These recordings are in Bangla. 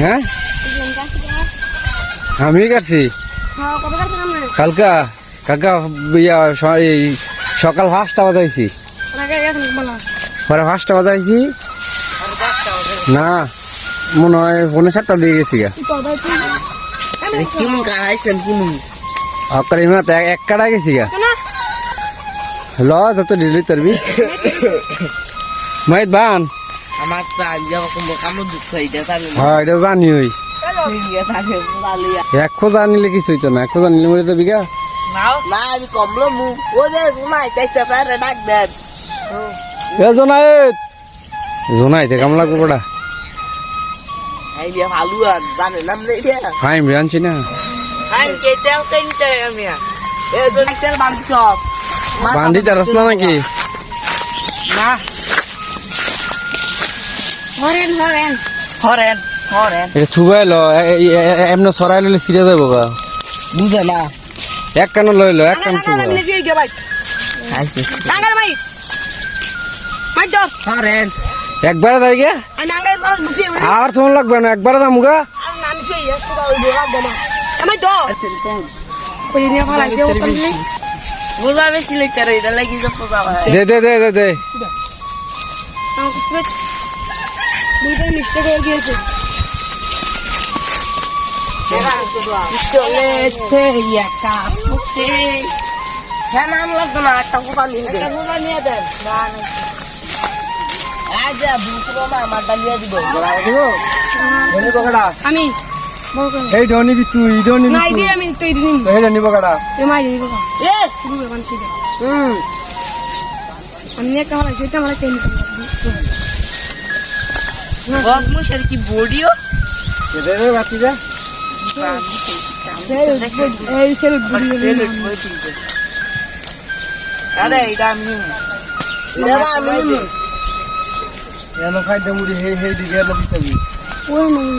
হ্যাঁ? আমি কাটছি। কালকা। কালকা ইয়া এই সকাল পাঁচটা বাজাইছি। পরে পাঁচটা বাজাইছি। না মনে হয় পনেরো সাতটা দিয়ে গেছি গা। কেমন কাড়াইছেন কেমন? এক কাটা গেছি গা। ল যত ডিলি তরবি মাইত বান। আমার চাল যাওয়া কোনো কামড় দুঃখ এটা তাহলে হ্যাঁ এটা জানি ওই। এক খোঁজা নিলে কিছু হইতো না এক খোঁজা নিলে মরে তো বিঘা না আমি কমলো মু। ও যে নাই চাইতে পারে ডাক দেন। এ জোনায়েত জোনাইতে কাম লাগবো কটা এই যে ভালো আর জানে নাম রে এটা? হাইম জানছি না। আই কে তেল তিনটে আমি? এ তো তেল বান্ধি সব। বান্দি তারাস না নাকি? না। হরেন হরেন হরেন হরেন এটা থুবাই ল এমনি সরাই লইলে ফিরে যাব গা। বুঝে না। এক কানো লই লো এক কান থুবা নাঙ্গার ভাই। মাই দর হরেন একবারে যাই গে? আর তোমার লাগবে না একবারে দাম গা। আমি নাম কি এসে দাও দেবা দেবা আমি দর কই নিয়ে ভালো আছে ও বুঝা বেশি লইতে রে এটা লাগি যে ভাই দে দে দে দে দে দুইটা মিস্টেক হয়ে গিয়েছে চলেছে একা ফুটে হ্যাঁ নাম লাগবে না একটা কোপা নিয়ে দে পুরো নিয়ে দেন আজ বুকুরো আমার ডালিয়া দিব বকড়া আমি বড় করে এই ধনি বি তুই ধনি না ইদি আমি তো ইদি নিম এই ধনি বকড়া এ মাই দিই বাবা এ! শুরু করে বানছি হুম। আমি নিয়ে কামড়া যেটা আমার কেন গপ মুশের কি বডিও দে দে বাতি যা এই সেল বুড়ি আরে এটা আমি এটা আমি নিমু। এনো খাইতে মুড়ি হে হে দিকে বিছাবি ওই মাই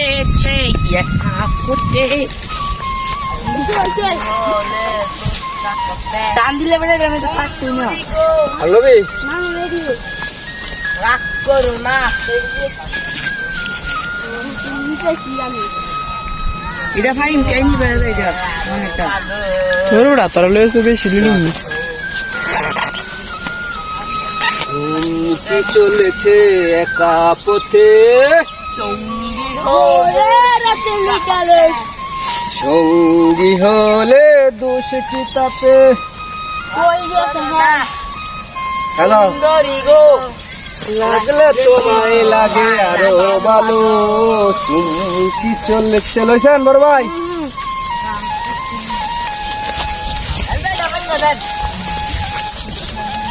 মানে একা ফুটে টান দিলে তো হ্যালো রাগ করো না। এটা ভাই কেনি বেড়ে যায় অনেকটা ধরুড়া তোর লয়েছে বেশি দিলি কি চলেছে একা পথে। সঙ্গী হলে দোষ কি তাতে হ্যালো। লাগলে তোমায় লাগে আরও ভালো। তুমি কি চলেছে? লইছেন বড় ভাই।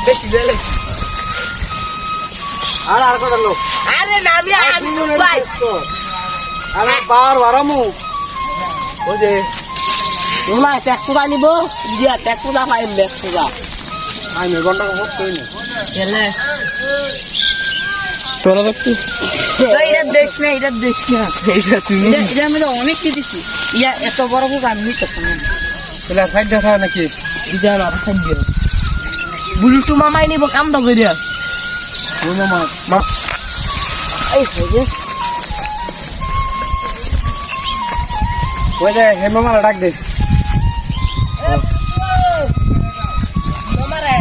বেশি বেলে। আর আর কটা লোক? আরে না আমি আমি ভাই। আর বার বারামু যে তোমরা ট্যাক পুরা নিব। দিয়া ট্যাক পুরা পাই ব্যাক পুরা। আমি ঘণ্টা কত কই না। এলে। তোরা দেখছি এটা দেশ না দেশ না। এইটা তুমি এটা আমি তো অনেক কি দিছি। ইয়া এত বড় বুক আমি নিতে পারব না। তাহলে সাইড দেখা নাকি? না দিও বুলটু মামাই নিব কাম দাও কইরা মামা। মা এই হয়ে ওই যে হে মামা ডাক দে। মামারে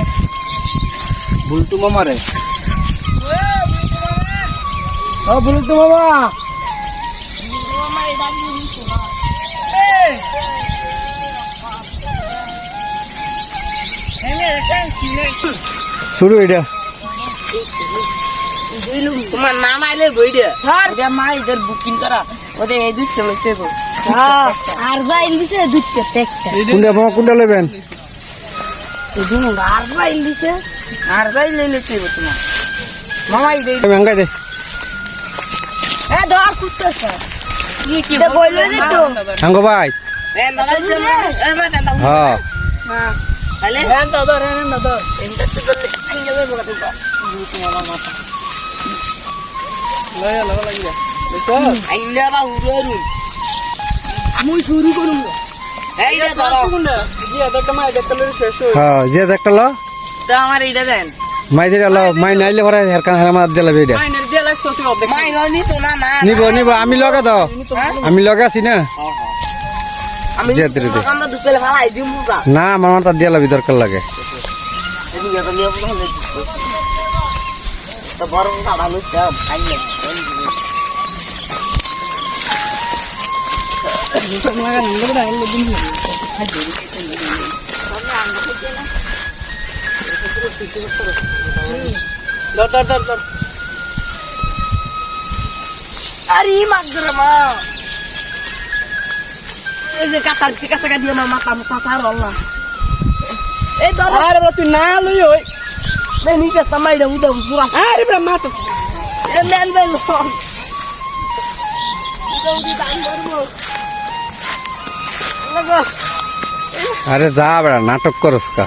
বুলটু মামা রে ও বুলটু মামা। শুরু এটা। তোমার নাম আইলে বই দে ধর। ওটা মা এদের বুকিং করা। ওদের এই দুই সেমিস্টার আর যাই দিছে দুইটা একটা। কোনটা মামা কোনটা নেবেন আর যাই দিছে। আর যাই লইলে চাইব তোমার। মামা দেই দে। এ ধর কুত্তাছে কি কি এটা যে তো আঙ্গ ভাই। এ দাদা চলে এ মা দাদা হ্যাঁ। হ্যাঁ তাহলে হ্যাঁ দাদা হ্যাঁ দাদা। এন্টা তো করলে আই যাবে বগাতে তো তোমার মাথা লয়া লগা লাগিয়া দেখো আইলে বা উড়রু মুই শুরু শেষ হ্যাঁ যে দেখটা আমার এইটা দেন। মাই দিলে লো মাই নাইলে পরে হের কান হের মার দিলে বেডা দিয়ে নিব নিব আমি লগা দাও। আমি লগা আছি না। আমি না আমার মাথা দিয়ে লাবি দরকার লাগে। বড় আরে মাগরে মা। এই যে কাটার টিকা টাকা দিয়ে আমার মাথা মুখা তার আল্লাহ। এই ধর। আরে বড় তুই না লই ওই। নে নিকে তামাই দে উদা পুরা। আরে বড় মাথা এ মেন বেল। উদা উদি দান লাগো আরে যা বেড়া নাটক করস কা।